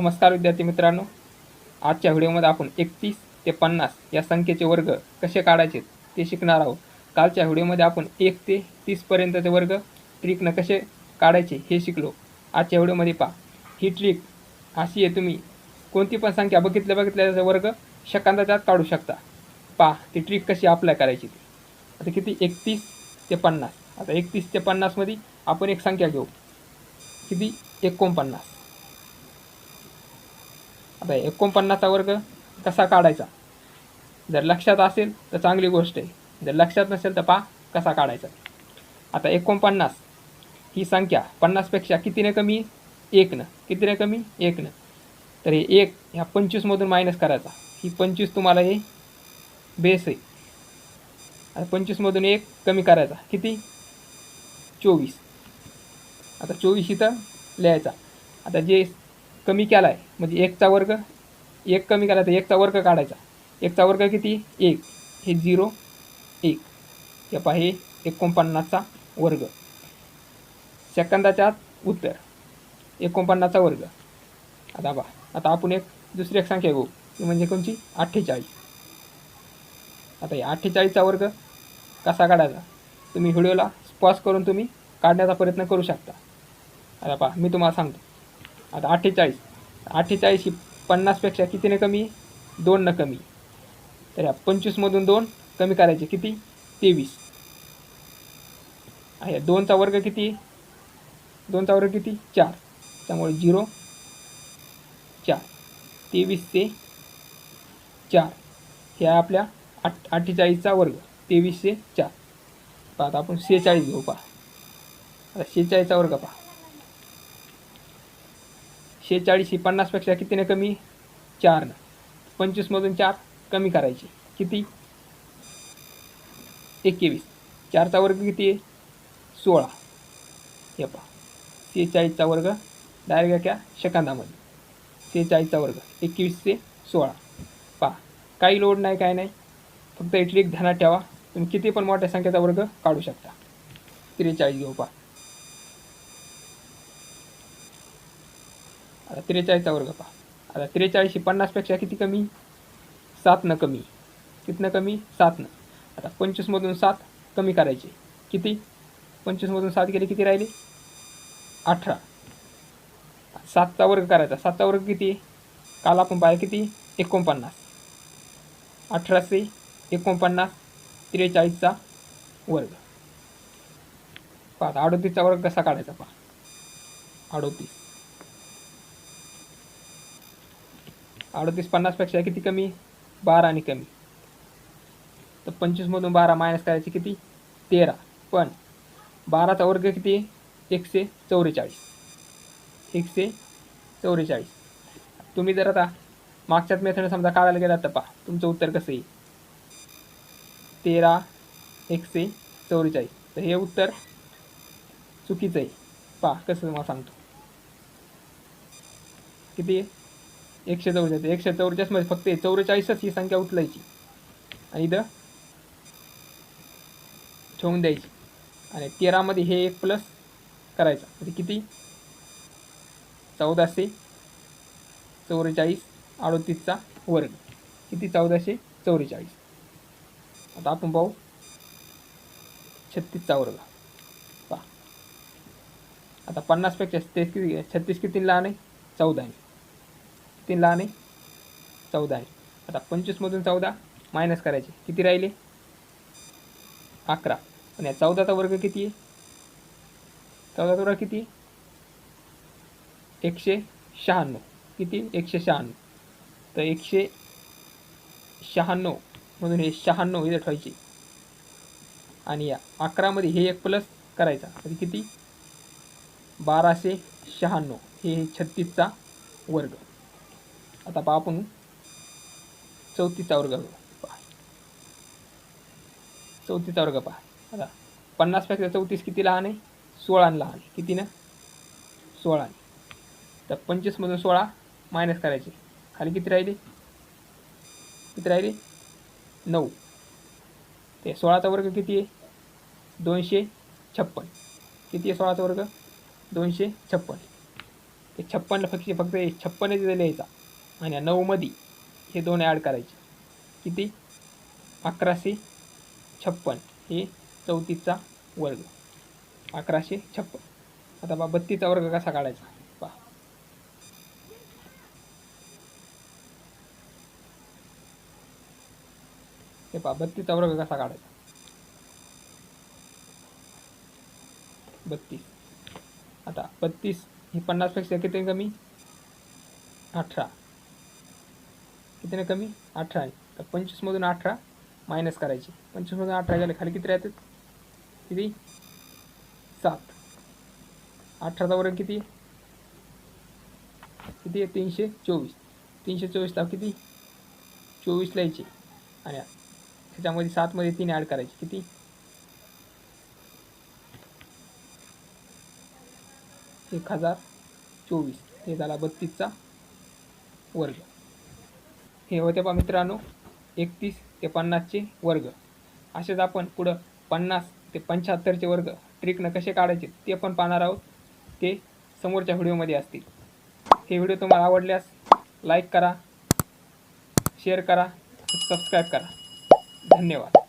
नमस्कार विद्यार्थी मित्रांनो. आजच्या व्हिडिओमध्ये आपण एकतीस ते पन्नास या संख्येचे वर्ग कसे काढायचे ते शिकणार आहोत. कालच्या व्हिडिओमध्ये आपण एक ते तीसपर्यंतचे वर्ग ट्रिकनं कसे काढायचे हे शिकलो. आजच्या व्हिडिओमध्ये पहा. ही ट्रिक अशी आहे तुम्ही कोणती पण संख्या बघितल्या बघितल्याचा वर्ग सेकंदाच्या त्यात काढू शकता. पहा ती ट्रिक कशी अप्लाय करायची ती. आता किती? एकतीस ते पन्नास. आता एकतीस ते पन्नासमध्ये आपण एक संख्या घेऊ. किती? एकोणपन्नास. आता एकोणपन्नासचा वर्ग कसा काढायचा? जर लक्षात असेल तर चांगली गोष्ट आहे. जर लक्षात नसेल तर पा कसा काढायचा. आता एकोणपन्नास ही संख्या पन्नासपेक्षा कितीने कमी? एकनं. कितीने कमी? एकनं. तर हे एक ह्या पंचवीसमधून मायनस करायचा. ही पंचवीस तुम्हाला हे बेस आहे. आता पंचवीसमधून एक कमी करायचा. किती? चोवीस. आता चोवीस इथं लिहायचा. आता जे कमी केला आहे म्हणजे एकचा वर्ग एक कमी केला तर एकचा वर्ग काढायचा. एकचा वर्ग किती? एक. हे झिरो एक. हे पहा हे एकोणपन्नासचा वर्ग. सेकंदाच्या आत उत्तर. एकोणपन्नासचा वर्ग. आता बा आता आपण एक दुसरी एक संख्या घेऊ. ती म्हणजे कोणची? अठ्ठेचाळीस. आता या अठ्ठेचाळीसचा वर्ग कसा काढायचा? तुम्ही व्हिडिओला पॉज करून तुम्ही काढण्याचा प्रयत्न करू शकता. आता पहा मी तुम्हाला सांगतो. आता अठ्ठेचाळीस. अठ्ठेचाळीस ही पन्नासपेक्षा कितीने कमी? दोननं कमी. तर या पंचवीसमधून दोन कमी करायचे किती? तेवीस. आहे दोनचा वर्ग किती? दोनचा वर्ग किती? चार. त्यामुळे झिरो चार. तेवीस ते चार. हे आपल्या आठ अठ्ठेचाळीसचा वर्ग. तेवीस ते चार. पहा आता आपण सेहेचाळीस घेऊ पहा. आता शेहेचाळीसचा वर्ग पहा. शेहेचाळीस ही पन्नासपेक्षा कितीने कमी? चारनं पंचवीसमधून चार कमी करायचे. किती? एकवीस. चारचा वर्ग किती आहे? सोळा. हे पहा. सेहेचाळीसचा वर्ग डायरेक्ट क्या सेकंदामध्ये. सेहेचाळीसचा वर्ग एकवीस ते सोळा. पहा. काही लोड नाही काय नाही. फक्त एक ट्रिक ध्यानात ठेवा. तुम्ही किती पण मोठ्या संख्येचा वर्ग काढू शकता. त्रेचाळीस घेऊ पहा. आता त्रेचाळीसचा वर्ग पहा. आता त्रेचाळीस पन्नासपेक्षा किती कमी? सातनं कमी. कितनं कमी? सातनं आता पंचवीसमधून सात कमी करायचे. किती? पंचवीसमधून सात गेले किती राहिले? अठरा. सातचा वर्ग करायचा. सातचा वर्ग किती? काल आपण पाहिलं किती? एकोणपन्नास. अठराशे एकोणपन्नास त्रेचाळीसचा वर्ग. पहा अडोतीसचा वर्ग कसा काढायचा पहा. अडोतीस. अडतीस पन्नासपेक्षा किती कमी? बारा आणि कमी. तर पंचवीसमधून बारा मायनस करायचे किती? तेरा. पण बाराचा वर्ग किती? एकशे चौवेचाळीस. एकशे चौवेचाळीस. तुम्ही जर आता मागच्याच मेथड समजा काढायला गेलात तर पहा तुमचं उत्तर कसं येईल? तेरा एकशे चौवेचाळीस. तर हे उत्तर चुकीचं आहे. पहा कसं तुम्हाला सांगतो. किती आहे? एकशे चौदा एकशे चौवेचाळीसमध्ये फक्त चौवेचाळीसच ही संख्या उचलायची. आणि इथं ठेवून द्यायची. आणि तेरामध्ये हे एक प्लस करायचा. म्हणजे किती? चौदाशे चौवेचाळीस अडोतीसचा वर्ग किती? चौदाशे चौवेचाळीस आता आपण पाहू. छत्तीसचा वर्ग. पहा. आता पन्नासपेक्षा तेच किती? छत्तीस किती लहान आहे? चौदा आहे. तीन लहान आहे. चौदा आहे. आता पंचवीसमधून चौदा मायनस करायचे. किती राहिले? अकरा. आणि या चौदाचा वर्ग किती आहे? चौदाचा वर्ग किती? एकशे शहाण्णव. किती? एकशे शहाण्णव. तर एकशे शहाण्णव म्हणून हे शहाण्णव इथे ठेवायचे. आणि या अकरामध्ये हे एक प्लस करायचा. म्हणजे किती? बाराशे शहाण्णव. हे छत्तीसचा वर्ग. आता पहा आपण. चौतीसचा वर्ग पहा चौतीसचा वर्ग पहा. आता पन्नासपेक्षा चौतीस किती लहान आहे? सोळा लहान. आहे किती ना? सोळा. तर पंचवीसमधून सोळा मायनस करायचे. खाली किती राहिले? किती राहिले? नऊ. ते सोळाचा वर्ग किती आहे? दोनशे छप्पन. किती आहे सोळाचा वर्ग? दोनशे छप्पन. ते छप्पनला फक्त फक्त छप्पन तिथे लिहायचा आणि नऊमध्ये हे दोन ॲड करायचे. किती? अकराशे छप्पन. हे चौतीसचा वर्ग. अकराशे छप्पन. आता बा बत्तीसचा वर्ग कसा काढायचा? पहा. हे पहा बत्तीसचा वर्ग कसा काढायचा? बत्तीस. आता बत्तीस ही पन्नासपेक्षा किती कमी? अठरा. कितीने कमी अठरा आहे. तर पंचवीसमधून अठरा मायनस करायची. पंचवीसमधून अठरा गेले खाली किती राहतात? किती? सात. अठराचा वर्ग किती? किती आहे? तीनशे चोवीस. तीनशे चोवीसला किती? चोवीस लिहायचे. आणि त्याच्यामध्ये सातमध्ये तीन ॲड करायचे. किती? एक हजार चोवीस. हे झाला बत्तीसचा वर्ग. हे होते बा मित्रांनो एकतीस ते पन्नासचे वर्ग. असेच आपण पुढं पन्नास ते पंच्याहत्तरचे वर्ग ट्रिकनं कसे काढायचे ते पण पाहणार आहोत. ते समोरच्या व्हिडिओमध्ये असतील. हे व्हिडिओ तुम्हाला आवडल्यास लाईक करा शेअर करा सबस्क्राईब करा. धन्यवाद.